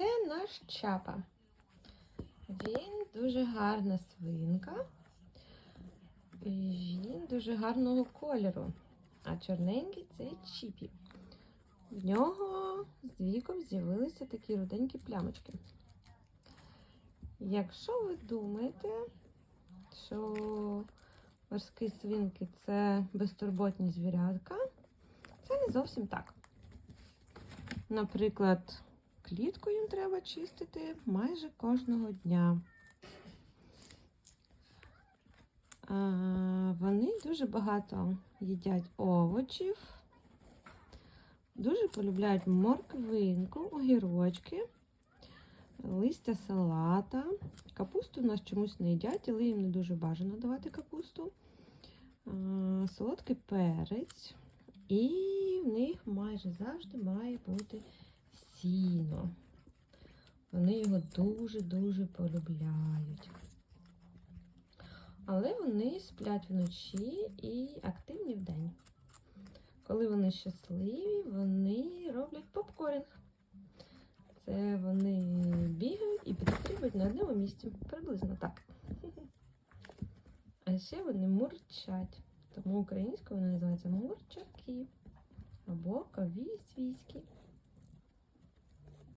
це наш чапа. Він дуже гарна свинка. Він дуже гарного кольору. А чорненький це чіпі. В нього з віком з'явилися такі руденькі плямочки. Якщо ви думаєте, що морські свинки це безтурботні звірятка, це не зовсім так. Наприклад, клітку їм треба чистити майже кожного дня. Вони дуже багато їдять овочів, дуже полюбляють морквинку, огірочки, листя салата. Капусту у нас чомусь не їдять, але їм не дуже бажано давати капусту. Солодкий перець. І в них майже завжди має бути сіно. Вони його дуже-дуже полюбляють. Але вони сплять вночі і активні вдень. Коли вони щасливі, вони роблять попкорінг. Це вони бігають і підстрибують на одному місці. Приблизно так. А ще вони мурчать. Тому українською вони називаються мурчаки або кові.